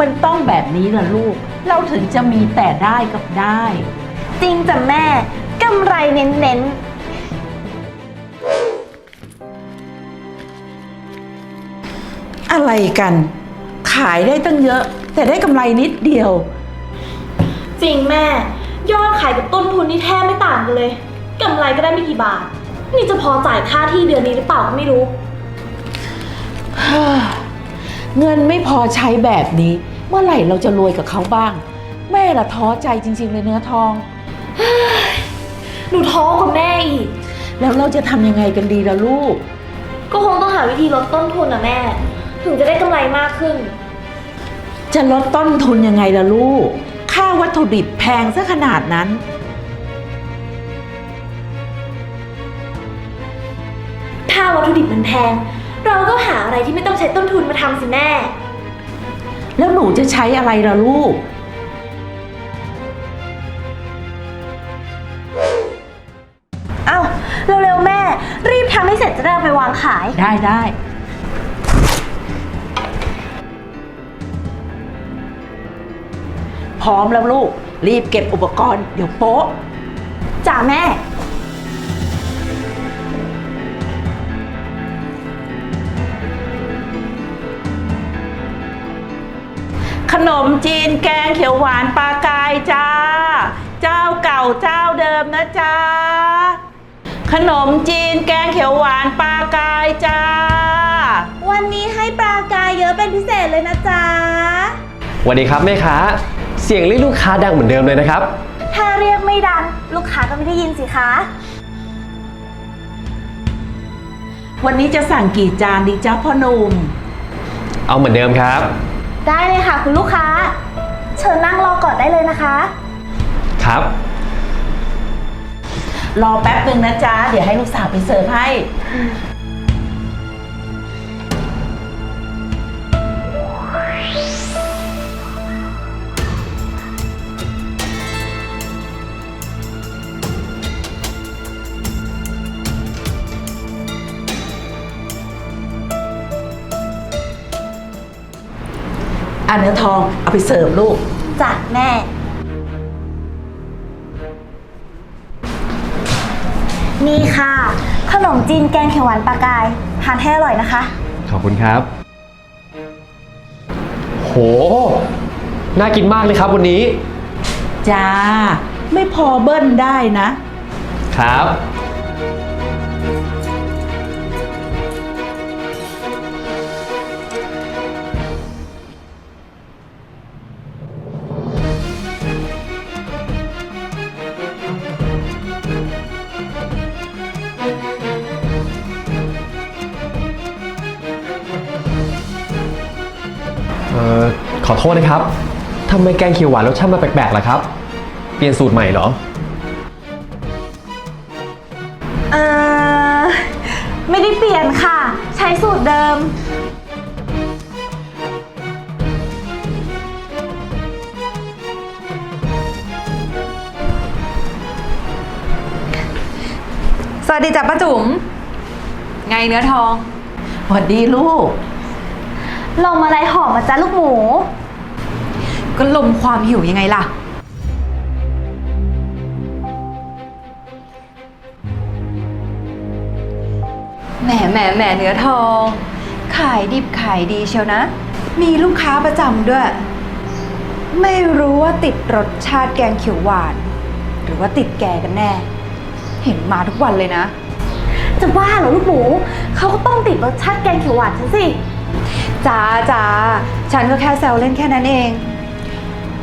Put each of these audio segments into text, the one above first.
มันต้องแบบนี้นะลูก เราถึงจะมีแต่ได้กับได้ จริงจ้ะแม่กำไรเน้นอะไรกัน ขายได้ตั้งเยอะ แต่ได้กำไรนิดเดียว ๆ จริงแม่ ยอดขายกับต้นทุนนี่แทบไม่ต่างกันเลยกำไรก็ได้ไม่กี่บาท นี่จะพอจ่ายค่าที่เดือนนี้หรือเปล่าก็ไม่รู้ เงินไม่พอใช้แบบนี้ เมื่อไหร่เราจะรวยกับเขาบ้าง แม่ละท้อใจจริง ๆ เลยเนื้อทอง หนูท้อกับแม่อีก แล้วเราจะทำยังไงกันดีล่ะลูก ก็คงต้องหาวิธีลดต้นทุนนะแม่ ถึงจะได้กำไรมากขึ้น จะลดต้นทุนยังไงล่ะลูก ค่าวัตถุดิบแพงซะขนาดนั้น ถ้าวัตถุดิบมันแพง เราก็หาอะไรที่ไม่ต้องใช้ต้นทุนมาทำสิแม่ แล้วหนูจะใช้อะไรล่ะลูก เอ้าเร็วๆแม่ รีบทำให้เสร็จจะได้เอาไปวางขาย ได้ได้ พร้อมแล้วลูก รีบเก็บอุปกรณ์ เดี๋ยวโป๊ะ จ้าแม่ นมจีนแกงเขียวหวานปลากายจ้า เจ้าเก่าเจ้าเดิมนะจ้า ขนมจีนแกงเขียวหวานปลากายจ้า วันนี้ให้ปลากายเยอะเป็นพิเศษเลยนะจ๊ะ สวัสดีครับแม่ค้า เสียงเรียกลูกค้าดังเหมือนเดิมเลยนะครับ ถ้าเรียกไม่ดัง ลูกค้าก็ไม่ได้ยินสิคะ วันนี้จะสั่งกี่จานดีจ้าพ่อหนุ่ม เอาเหมือนเดิมครับ ได้เลยค่ะคุณลูกค้า เชิญนั่งรอก่อนได้เลยนะคะ ครับ รอแป๊บหนึ่งนะจ๊ะ เดี๋ยวให้ลูกสาวไปเสิร์ฟให้ อะเนื้อทองเอาไปเสิร์ฟลูก จ้ะแม่ นี่ค่ะ ขนมจีนแกงเขียวหวานปลากาย ทานให้อร่อยนะคะ ขอบคุณครับ โห น่ากินมากเลยครับวันนี้ จ้า ไม่พอเบิ้ลได้นะ ครับ ขอโทษนะครับทำไมแกงเขียวหวานรสชาติมาแปลกๆล่ะครับ เปลี่ยนสูตรใหม่เหรอ เออไม่ได้เปลี่ยนค่ะ ใช้สูตรเดิม สวัสดีจ้ะป้าจุ๋มไงเนื้อทอง สวัสดีลูก ลมอะไรหอมมาจ้าลูกหมู ก็ลมความหิวยังไงล่ะ แหมแหมแหมเนื้อทอง ขายดิบขายดีเชียวนะ มีลูกค้าประจำด้วย ไม่รู้ว่าติดรสชาติแกงเขียวหวาน หรือว่าติดแกกันแน่ เห็นมาทุกวันเลยนะ จะบ้าเหรอลูกหมู เขาก็ต้องติดรสชาติแกงเขียวหวานฉันสิ จ้าจ้าฉันก็แค่แซวเล่นแค่นั้นเอง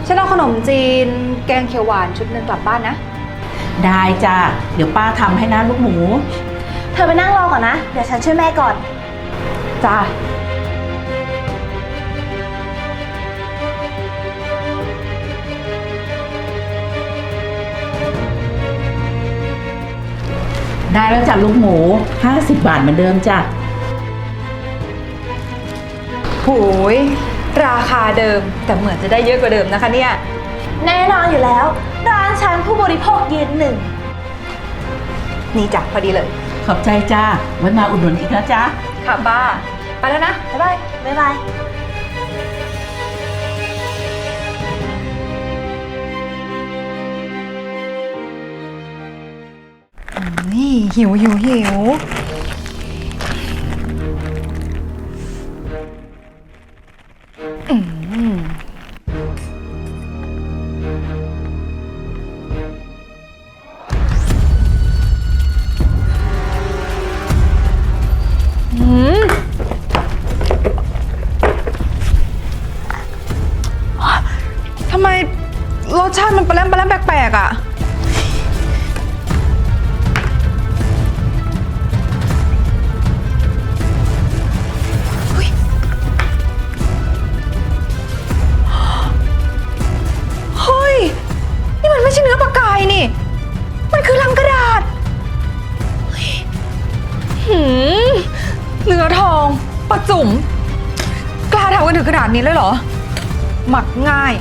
ฉันเอาขนมจีน แกงเขียวหวานชุดหนึ่งกลับบ้านนะ ได้จ้าเดี๋ยวป้าทำให้นะลูกหมู เธอไปนั่งรอก่อนนะ เดี๋ยวฉันช่วยแม่ก่อน จ้าได้แล้วจ้ะลูกหมู 50 บาทเหมือนเดิมจ้ะ โหยราคาเดิมแต่เหมือนจะได้เยอะกว่าเดิมนะคะเนี่ย แน่นอนอยู่แล้ว ร้านฉันผู้บริโภคยืนหนึ่ง นี่จ้ะพอดีเลย ขอบใจจ้ามันมาอุดหนุนอีกนะจ้าค่ะป้า ไปแล้วนะ บ๊ายบาย บ๊ายบาย หิวหิวหิว ง่าย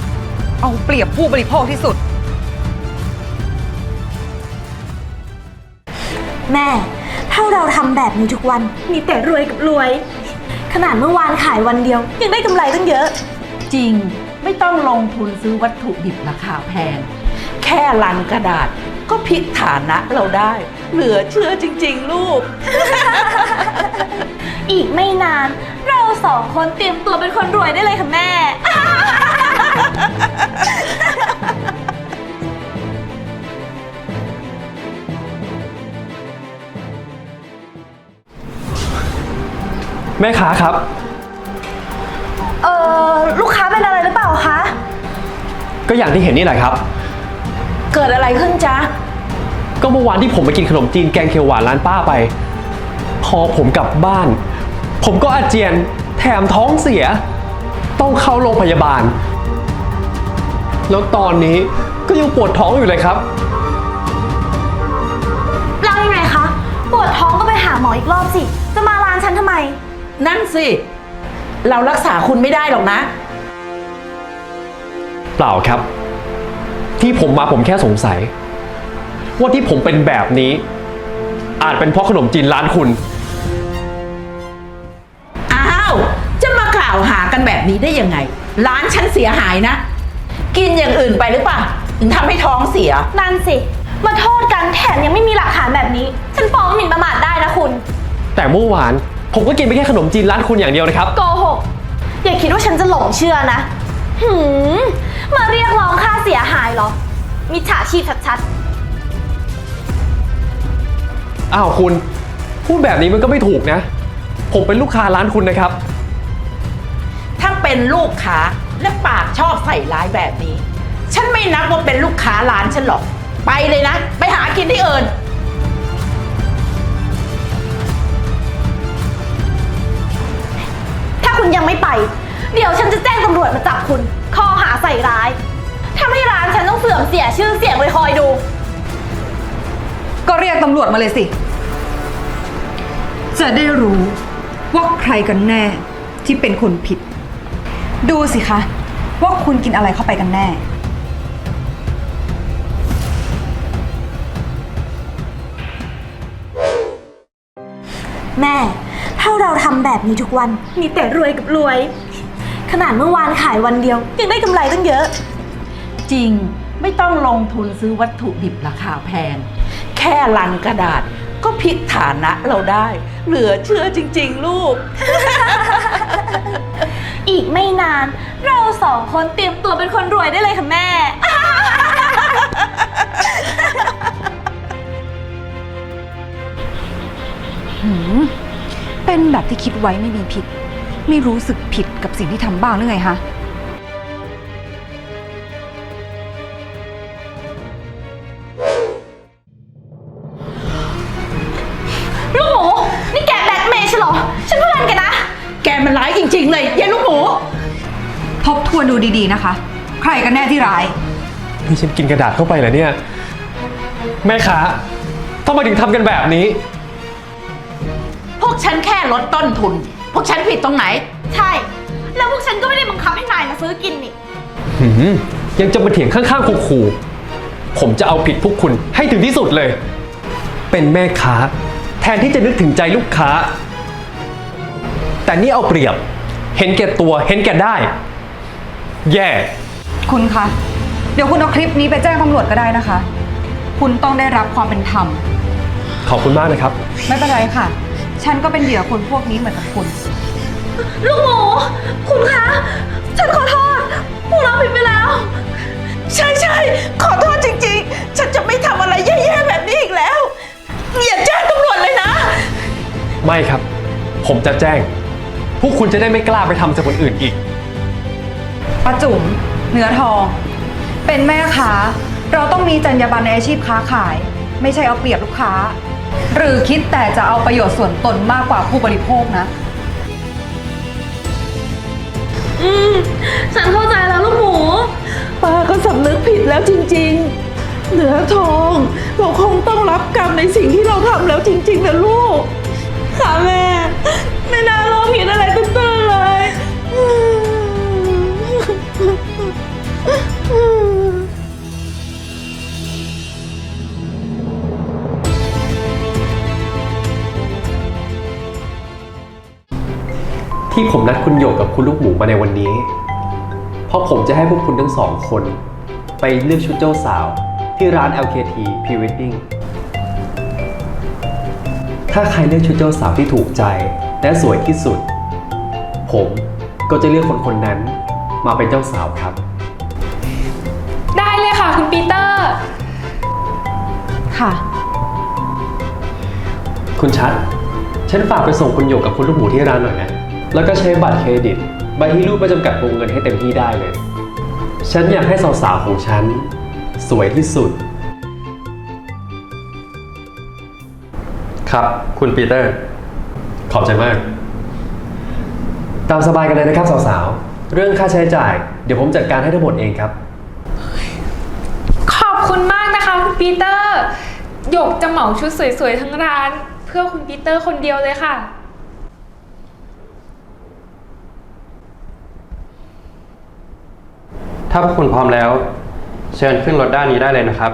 เอาเปรียบผู้บริโภคที่สุด แม่ ถ้าเราทำแบบนี้ทุกวันมีแต่รวยกับรวย ขนาดเมื่อวานขายวันเดียว ยังได้กำไรตั้งเยอะ จริงไม่ต้องลงทุนซื้อวัตถุดิบราคาแพง แค่ลังกระดาษก็พลิกฐานะเราได้ เหลือเชื่อจริง ๆ ลูก อีกไม่นาน เราสองคนเตรียมตัวเป็นคนรวยได้เลยค่ะแม่ แม่ค้าครับ เออลูกค้าเป็นอะไรหรือเปล่าคะ ก็อย่างที่เห็นนี่แหละครับ เกิดอะไรขึ้นจ๊ะ ก็เมื่อวานที่ผมไปกินขนมจีนแกงเขียวหวานร้านป้าไป พอผมกลับบ้าน ผมก็อาเจียนแถมท้องเสีย ต้องเข้าโรงพยาบาล แล้วตอนนี้ก็ยังปวดท้องอยู่เลยครับ แล้วยังไงคะ ปวดท้องก็ไปหาหมออีกรอบสิ จะมาร้านฉันทำไม นั่นสิ เรารักษาคุณไม่ได้หรอกนะ เปล่าครับ ที่ผมมาผมแค่สงสัย ว่าที่ผมเป็นแบบนี้ อาจเป็นเพราะขนมจีนร้านคุณ อ้าว จะมากล่าวหากันแบบนี้ได้ยังไง ร้านฉันเสียหายนะ กินอย่างอื่นไปหรือเปล่าถึงทำให้ท้องเสีย นั่นสิ มาโทษกันแถมยังไม่มีหลักฐานแบบนี้ ฉันฟ้องหมิ่นประมาทได้นะคุณ แต่เมื่อวานผมก็กินไปแค่ขนมจีนร้านคุณอย่างเดียวนะครับ โกหก อย่าคิดว่าฉันจะหลงเชื่อนะ หืม มาเรียกร้องค่าเสียหายเหรอ มิจฉาชีพชัดอ้าวคุณ พูดแบบนี้มันก็ไม่ถูกนะ ผมเป็นลูกค้าร้านคุณนะครับ ถ้าเป็นลูกค้า และปากชอบใส่ร้ายแบบนี้ ฉันไม่นับว่าเป็นลูกค้าร้านฉันหรอก ไปเลยนะ ไปหากินที่อื่น ถ้าคุณยังไม่ไป เดี๋ยวฉันจะแจ้งตำรวจมาจับคุณ ข้อหาใส่ร้ายทำให้ร้านฉันต้องเสื่อมเสียชื่อเสียงเลยคอยดู ก็เรียกตำรวจมาเลยสิ จะได้รู้ว่าใครกันแน่ที่เป็นคนผิด ดูสิคะ ว่าคุณกินอะไรเข้าไปกันแน่ แม่ ถ้าเราทำแบบนี้ทุกวัน มีแต่รวยกับรวย ขนาดเมื่อวานขายวันเดียว ยังได้กำไรตั้งเยอะ จริงไม่ต้องลงทุนซื้อวัตถุดิบราคาแพง แค่ลังกระดาษก็พลิกฐานะเราได้ เหลือเชื่อจริง ๆ ลูก อีกไม่นาน เราสองคนเตรียมตัวเป็นคนรวยได้เลยค่ะแม่ หืมเป็นแบบที่คิดไว้ไม่มีผิด ไม่รู้สึกผิดกับสิ่งที่ทำบ้างหรือไงคะ ดูดีๆนะคะ ใครกันแน่ที่ร้าย นี่ฉันกินกระดาษเข้าไปเหรอเนี่ย แม่ค้าทำไมถึงทำกันแบบนี้ พวกฉันแค่ลดต้นทุน พวกฉันผิดตรงไหน ใช่ แล้วพวกฉันก็ไม่ได้บังคับให้นายมาซื้อกินนี่ หืมยังจะมาเถียงข้างๆขู่ๆผมจะเอาผิดพวกคุณให้ถึงที่สุดเลย เป็นแม่ค้า แทนที่จะนึกถึงใจลูกค้า แต่นี่เอาเปรียบ เห็นแก่ตัว เห็นแก่ได้ แย่ คุณคะ เดี๋ยวคุณเอาคลิปนี้ไปแจ้งตำรวจก็ได้นะคะ คุณต้องได้รับความเป็นธรรม ขอบคุณมากนะครับ ไม่เป็นไรค่ะ ฉันก็เป็นเหยื่อคนพวกนี้เหมือนกับคุณ ลูกหมู คุณคะ ฉันขอโทษ พวกเราผิดไปแล้ว ใช่ใช่ขอโทษจริงๆ ฉันจะไม่ทำอะไรแย่ๆแบบนี้อีกแล้ว อย่าแจ้งตำรวจเลยนะ ไม่ครับ ผมจะแจ้ง พวกคุณจะได้ไม่กล้าไปทำกับคนอื่นอีก ป้าจุ๋มเนื้อทอง เป็นแม่ค้า เราต้องมีจรรยาบรรณในอาชีพค้าขาย ไม่ใช่เอาเปรียบลูกค้า หรือคิดแต่จะเอาประโยชน์ส่วนตนมากกว่าผู้บริโภคนะ อืม ฉันเข้าใจแล้วลูกหมู ป้าก็สำนึกผิดแล้วจริง ๆ เหนือทอง เราคงต้องรับกรรมในสิ่งที่เราทำแล้วจริง ๆ นะลูก ค่ะแม่ ไม่น่าโลภผิดอะไรตื้นๆ ที่ผมนัดคุณโยกกับคุณลูกหมูมาในวันนี้ เพราะผมจะให้พวกคุณทั้งสองคน ไปเลือกชุดเจ้าสาวที่ร้าน LKT Pre-Wedding ถ้าใครเลือกชุดเจ้าสาวที่ถูกใจและสวยที่สุด ผมก็จะเลือกคนคนนั้นมาเป็นเจ้าสาวครับ ค่ะ คุณชัด ฉันฝากไปส่งคุณโยกกับคุณลูกหมูที่ร้านหน่อยนะ แล้วก็ใช้บัตรเครดิต ใบที่รูปไม่จำกัดวงเงินให้เต็มที่ได้เลย ฉันอยากให้สาวๆของฉัน สวยที่สุด ครับ คุณปีเตอร์ ขอบใจมาก ตามสบายกันเลยนะครับสาวๆ เรื่องค่าใช้จ่าย เดี๋ยวผมจัดการให้ทั้งหมดเองครับ ขอบคุณมากนะคะคุณปีเตอร์ หยกจะเหมาชุดสวยๆทั้งร้าน เพื่อคุณปีเตอร์คนเดียวเลยค่ะ ถ้าพวกคุณพร้อมแล้ว เชิญขึ้นรถด้านนี้ได้เลยนะครับ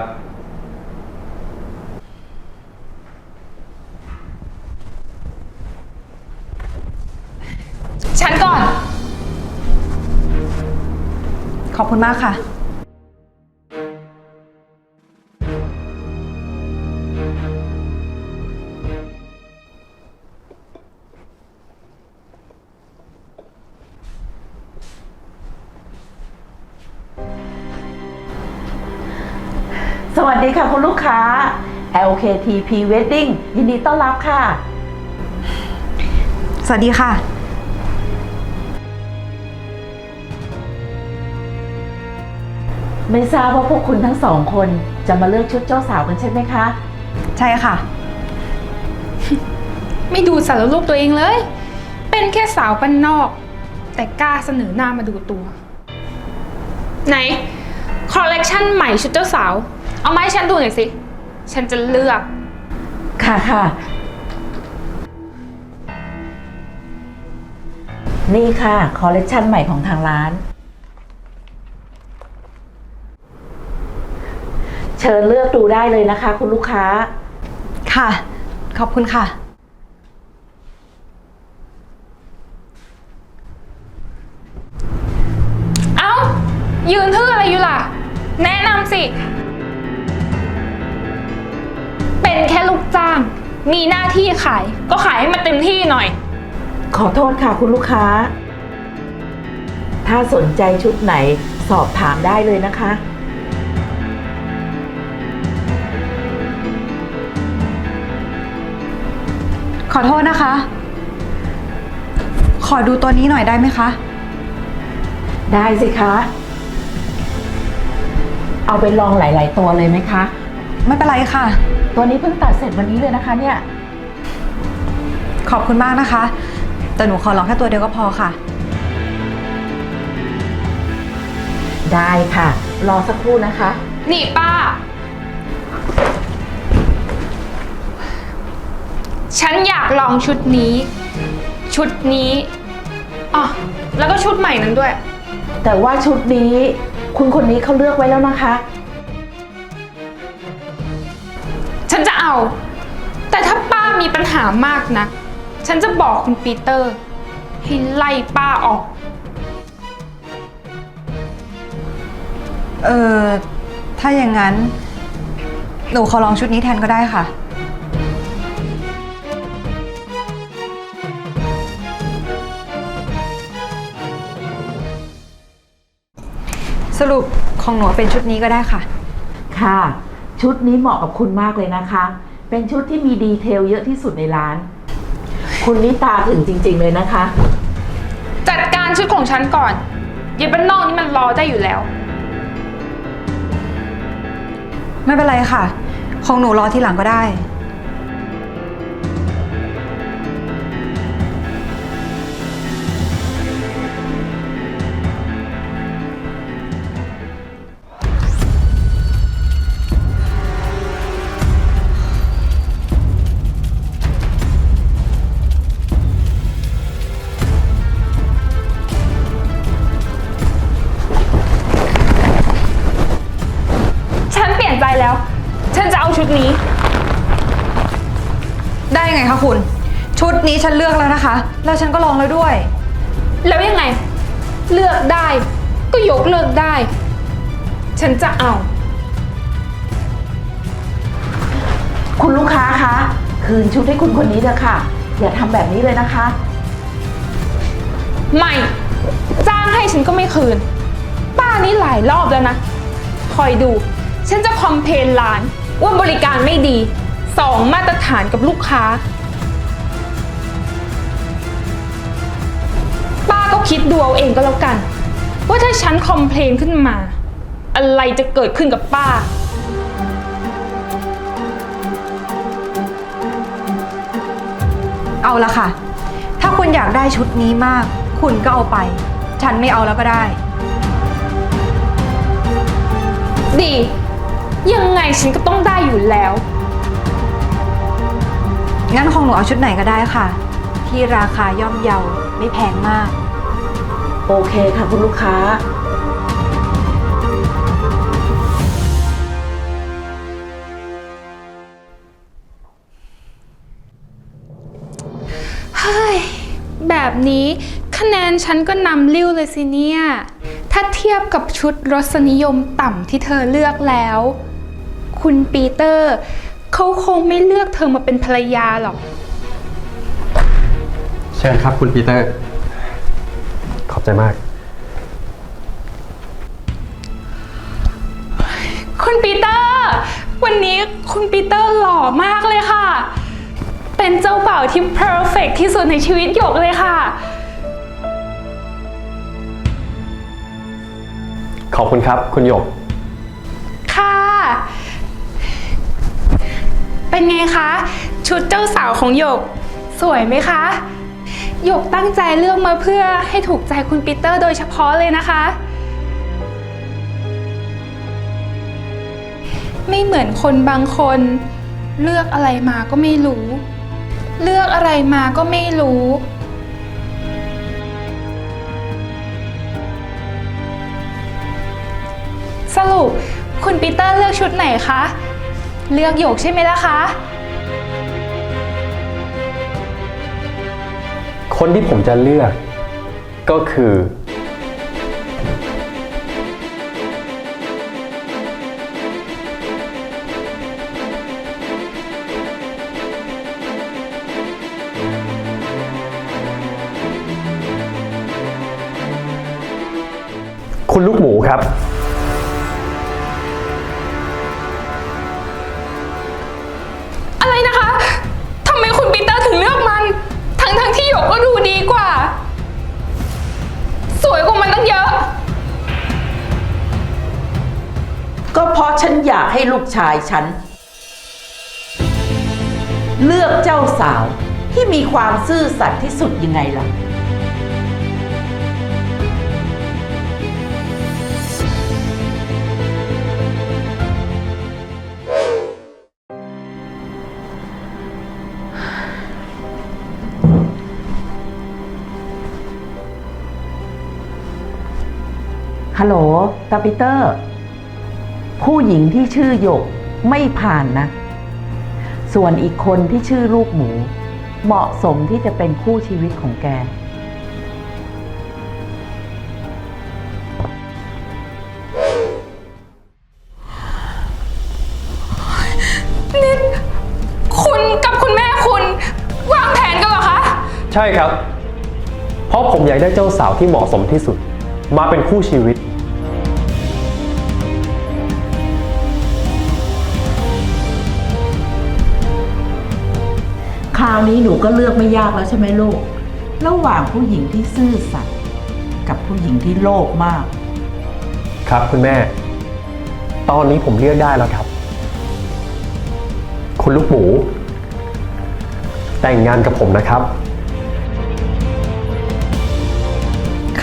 ฉันก่อน ขอบคุณมากค่ะ วัสดีค่ะคุณลูกค้า LKT P Wedding ยินดีต้อนรับค่ะ สวัสดีค่ะ ไม่ทราบว่าพวกคุณทั้งสองคนจะมาเลือกชุดเจ้าสาวกันใช่ไหมคะ ใช่ค่ะ ไม่ดูสารรูปตัวเองเลย เป็นแค่สาวบ้านนอก แต่กล้าเสนอหน้ามาดูตัว ไหน คอลเลกชันใหม่ชุดเจ้าสาว เอามาให้ฉันดูหน่อยสิ ฉันจะเลือก ค่ะค่ะ นี่ค่ะ คอลเลกชันใหม่ของทางร้าน เชิญเลือกดูได้เลยนะคะ คุณลูกค้า ค่ะ ขอบคุณค่ะ เอ้า ยืนทื่ออะไรอยู่ล่ะ แนะนำสิ มีหน้าที่ขายก็ขายให้มันเต็มที่หน่อย ขอโทษค่ะคุณลูกค้า ถ้าสนใจชุดไหนสอบถามได้เลยนะคะ ขอโทษนะคะ ขอดูตัวนี้หน่อยได้ไหมคะ ได้สิคะ เอาไปลองหลาย ๆ ตัวเลยไหมคะ ไม่เป็นไรค่ะ ตัวนี้เพิ่งตัดเสร็จวันนี้เลยนะคะเนี่ย ขอบคุณมากนะคะ แต่หนูขอลองแค่ตัวเดียวก็พอค่ะ ได้ค่ะ รอสักครู่นะคะ นี่ป้า ฉันอยากลองชุดนี้ ชุดนี้อ๋อแล้วก็ชุดใหม่นั้นด้วย แต่ว่าชุดนี้ คุณคนนี้เขาเลือกไว้แล้วนะคะ แต่ถ้าป้ามีปัญหามากนะ ฉันจะบอกคุณปีเตอร์ ให้ไล่ป้าออก เออถ้าอย่างนั้น หนูขอลองชุดนี้แทนก็ได้ค่ะ สรุปของหนูเป็นชุดนี้ก็ได้ค่ะ ค่ะ ชุดนี้เหมาะกับคุณมากเลยนะคะ เป็นชุดที่มีดีเทลเยอะที่สุดในร้าน คุณนี่ตาถึงจริง ๆ เลยนะคะ จัดการชุดของฉันก่อนอย่าบ้านนอกนี่มันรอได้อยู่แล้ว ไม่เป็นไรค่ะ ของหนูรอทีหลังก็ได้ แล้วฉันก็ลองแล้วด้วย แล้วยังไง เลือกได้ ก็ยกเลิกได้ ฉันจะเอา คุณลูกค้าคะ คืนชุดให้คุณคนนี้เถอะค่ะ อย่าทำแบบนี้เลยนะคะ ไม่ จ้างให้ฉันก็ไม่คืน ป้านี่หลายรอบแล้วนะ คอยดู ฉันจะคอมเพลนร้าน ว่าบริการไม่ดี สองมาตรฐานกับลูกค้า คิดดูเอาเองก็แล้วกัน ว่าถ้าฉันคอมเพลนขึ้นมา อะไรจะเกิดขึ้นกับป้า เอาละค่ะ ถ้าคุณอยากได้ชุดนี้มาก คุณก็เอาไป ฉันไม่เอาแล้วก็ได้ ดี ยังไงฉันก็ต้องได้อยู่แล้ว งั้นของหนูเอาชุดไหนก็ได้ค่ะ ที่ราคาย่อมเยาไม่แพงมาก โอเคค่ะคุณลูกค้า เฮ้ย แบบนี้คะแนนฉันก็นำลิ้วเลยสิเนี่ย ถ้าเทียบกับชุดรสนิยมต่ำที่เธอเลือกแล้ว คุณปีเตอร์เขาคงไม่เลือกเธอมาเป็นภรรยาหรอก เชิญครับคุณปีเตอร์ขอบ ใจมาก คุณปีเตอร์ วันนี้คุณปีเตอร์หล่อมากเลยค่ะ เป็นเจ้าบ่าวที่เพอร์เฟกที่สุดในชีวิตหยกเลยค่ะ ขอบคุณครับ คุณหยก ค่ะ เป็นไงคะ ชุดเจ้าสาวของหยก สวยไหมคะ หยกตั้งใจเลือกมาเพื่อให้ถูกใจคุณปีเตอร์โดยเฉพาะเลยนะคะ ไม่เหมือนคนบางคน เลือกอะไรมาก็ไม่รู้ เลือกอะไรมาก็ไม่รู้ สรุปคุณปีเตอร์เลือกชุดไหนคะ เลือกหยกใช่ไหมล่ะคะ คนที่ผมจะเลือกก็คือ ฉันอยากให้ลูกชายฉัน เลือกเจ้าสาวที่มีความซื่อสัตย์ที่สุดยังไงล่ะ ฮัลโหลตาปีเตอร์ ผู้หญิงที่ชื่อหยกไม่ผ่านนะ ส่วนอีกคนที่ชื่อลูกหมู เหมาะสมที่จะเป็นคู่ชีวิตของแกคุณกับคุณแม่คุณ วางแผนกันเหรอคะ ใช่ครับ เพราะผมอยากได้เจ้าสาวที่เหมาะสมที่สุด มาเป็นคู่ชีวิตาวนี้หนูก็เลือกไม่ยากแล้วใช่ไหมลูก ระหว่างผู้หญิงที่ซื่อสัตย์กับผู้หญิงที่โลภมาก ครับคุณแม่ ตอนนี้ผมเลือกได้แล้วครับ คุณลูกหมู แต่งงานกับผมนะครับ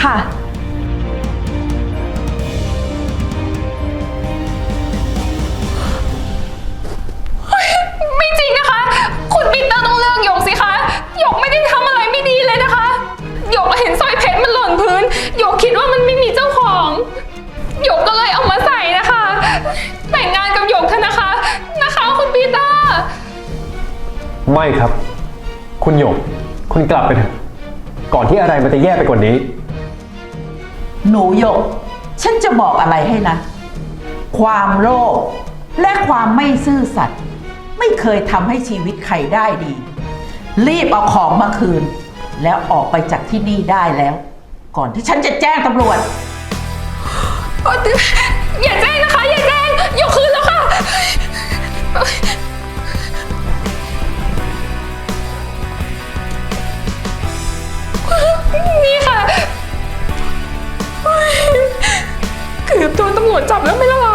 ค่ะ เตอร์ต้องเลือกหยกสิคะหยกไม่ได้ทำอะไรไม่ดีเลยนะคะหยกเห็นสร้อยเพชรมันหล่นพื้นหยกคิดว่ามันไม่มีเจ้าของหยกก็เลยเอามาใส่นะคะ แต่งงานกับหยกเถอะนะคะนะคะคุณปีเตอร์ไม่ครับ คุณหยก คุณกลับไปเถอะ ก่อนที่อะไรมันจะแย่ไปกว่านี้ หนูหยก ฉันจะบอกอะไรให้นะ ความโลภและความไม่ซื่อสัตย์ไม่เคยทำให้ชีวิตใครได้ดี รีบเอาของมาคืน แล้วออกไปจากที่นี่ได้แล้ว ก่อนที่ฉันจะแจ้งตำรวจอย่าแจ้งนะคะ อย่าแจ้งหยกคืนแล้วค่ะ นี่ค่ะเกือบโดนตำรวจจับแล้วไหม่ละเรา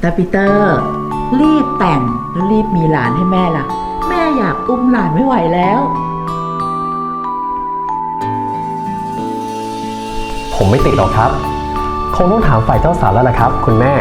แต่ปีเตอร์ รีบแต่งแล้วรีบมีหลานให้แม่ล่ะ แม่อยากอุ้มหลานไม่ไหวแล้ว ผมไม่ติดหรอกครับ คงต้องถามฝ่ายเจ้าสาวแล้วล่ะครับ คุณแม่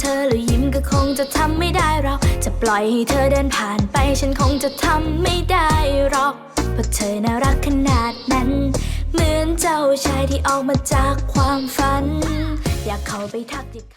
เธอแล้วยิ้มก็คงจะทำไม่ได้เราจะปล่อยให้เธอเดินผ่านไปฉันคงจะทำไม่ได้หรอกเพราะเธอน่ารักขนาดนั้น เหมือนเจ้าชายที่ออกมาจากความฝัน อยากเข้าไปทักทิด